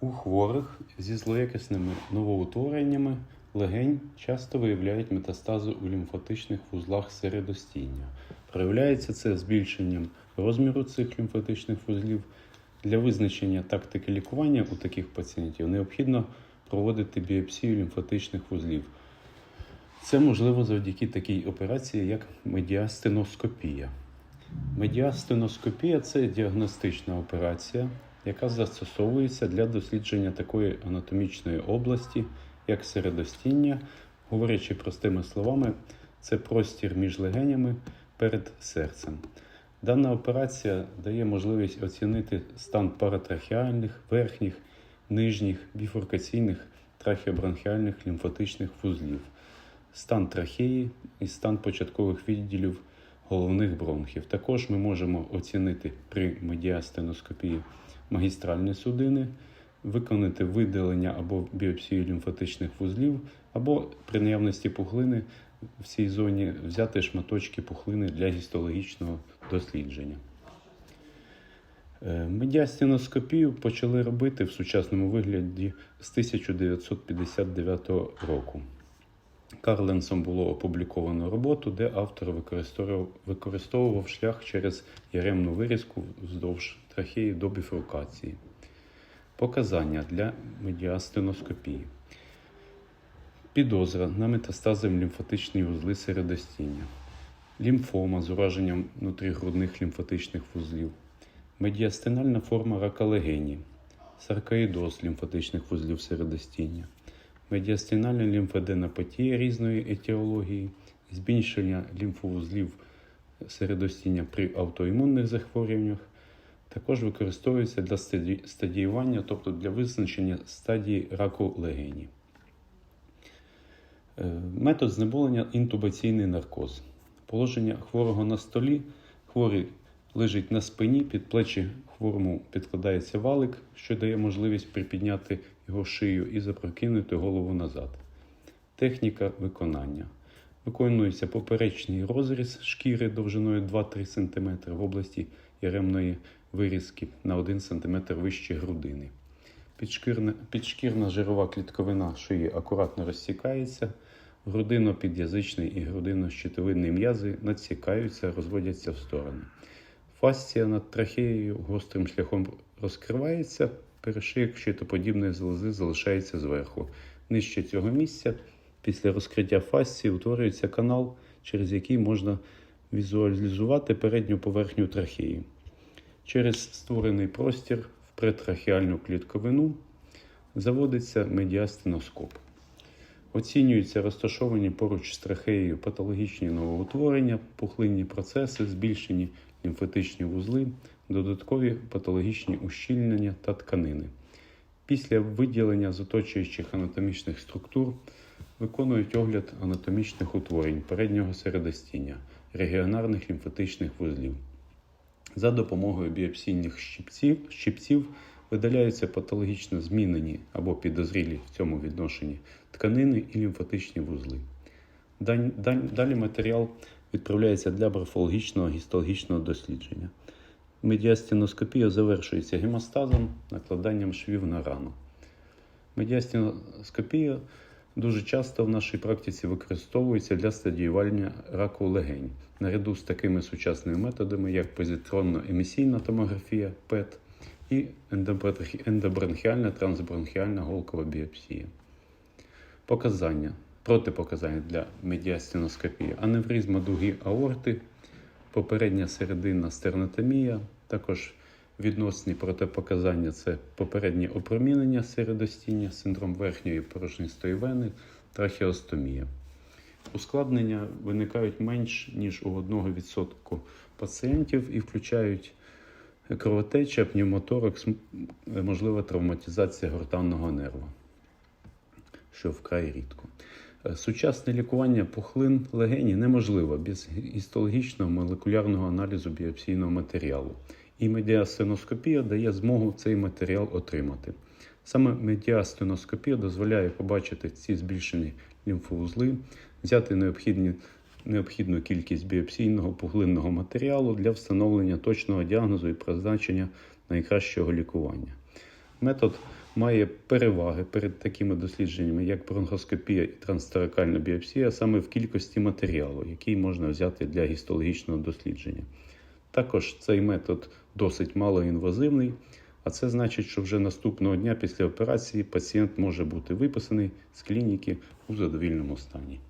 У хворих зі злоякісними новоутвореннями легень часто виявляють метастази у лімфатичних вузлах середостіння. Проявляється це збільшенням розміру цих лімфатичних вузлів. Для визначення тактики лікування у таких пацієнтів необхідно проводити біопсію лімфатичних вузлів. Це можливо завдяки такій операції, як медіастеноскопія. Медіастеноскопія це діагностична операція, яка застосовується для дослідження такої анатомічної області, як середостіння. Говорячи простими словами, це простір між легенями перед серцем. Дана операція дає можливість оцінити стан паратрахеальних, верхніх, нижніх, біфуркаційних трахеобронхіальних лімфатичних вузлів, стан трахеї і стан початкових відділів головних бронхів. Також ми можемо оцінити при медіастеноскопії магістральні судини, виконати видалення або біопсію лімфатичних вузлів, або при наявності пухлини в цій зоні взяти шматочки пухлини для гістологічного дослідження. Е, Медіастеноскопію почали робити в сучасному вигляді з 1959 року. Карленсом було опубліковано роботу, де автор використовував, шлях через яремну вирізку вздовж трахеї до біфрукації. Показання для медіастеноскопії. Підозра на метастази в лімфатичні вузли середостіння, лімфома з ураженням внутрігрудних лімфатичних вузлів, медіастинальна форма рака легені, саркоїдоз лімфатичних вузлів середостіння, медіастинальна лімфеденопатія різної етіології, збільшення лімфовузлів середостіння при автоімунних захворюваннях. Також використовується для стадіювання, тобто для визначення стадії раку легені. Е, Метод знеболення інтубаційний наркоз. Положення хворого на столі. Хворий лежить на спині, під плечі хворому підкладається валик, що дає можливість припідняти його шию і запрокинути голову назад. Техніка виконання. Виконується поперечний розріз шкіри довжиною 2-3 см в області яремної вирізки на 1 см вище грудини. Підшкірна, підшкірна жирова клітковина шиї акуратно розсікається, грудино-під'язичний і грудино-щитовидний м'язи надсікаються, розводяться в сторони. Фасція над трахеєю гострим шляхом розкривається, перешийок щитоподібної залози залишається зверху. Нижче цього місця, після розкриття фасції, утворюється канал, через який можна візуалізувати передню поверхню трахеї. Через створений простір в претрахеальну клітковину заводиться медіастеноскоп. Оцінюються розташовані поруч з трахеєю патологічні новоутворення, пухлинні процеси, збільшені лімфатичні вузли, додаткові патологічні ущільнення та тканини. Після виділення з оточуючих анатомічних структур виконують огляд анатомічних утворень переднього середостіння, регіонарних лімфатичних вузлів. За допомогою біопсійних щипців, щипців видаляються патологічно змінені або підозрілі в цьому відношенні тканини і лімфатичні вузли. Далі матеріал відправляється для морфологічного гістологічного дослідження. Медіастеноскопія завершується гемостазом, накладанням швів на рану. Медіастеноскопія дуже часто в нашій практиці використовується для стадіювання раку легень, наряду з такими сучасними методами, як позитронно-емісійна томографія ПЕТ і ендобронхі- ендобронхіальна трансбронхіальна голкова біопсія. Показання. Протипоказання для медіастеноскопії. Аневризма дуги аорти, попередня серединна стернотомія, також відносні протипоказання це попереднє опромінення середостіння, синдром верхньої порожнистої вени, трахеостомія. Ускладнення виникають менш ніж у 1% пацієнтів і включають кровотеча, пневмоторакс, можлива травматизація гортанного нерва що вкрай рідко. Е, Сучасне лікування пухлин легені неможливо без гістологічного молекулярного аналізу біопсійного матеріалу. І медіастеноскопія дає змогу цей матеріал отримати. Саме медіастеноскопія дозволяє побачити ці збільшені лімфовузли, взяти необхідні, необхідну кількість біопсійного пуглинного матеріалу для встановлення точного діагнозу і призначення найкращого лікування. Метод має переваги перед такими дослідженнями, як бронхоскопія і трансторакальна біопсія, саме в кількості матеріалу, який можна взяти для гістологічного дослідження. Також цей метод досить малоінвазивний, а це значить, що вже наступного дня після операції пацієнт може бути виписаний з клініки у задовільному стані.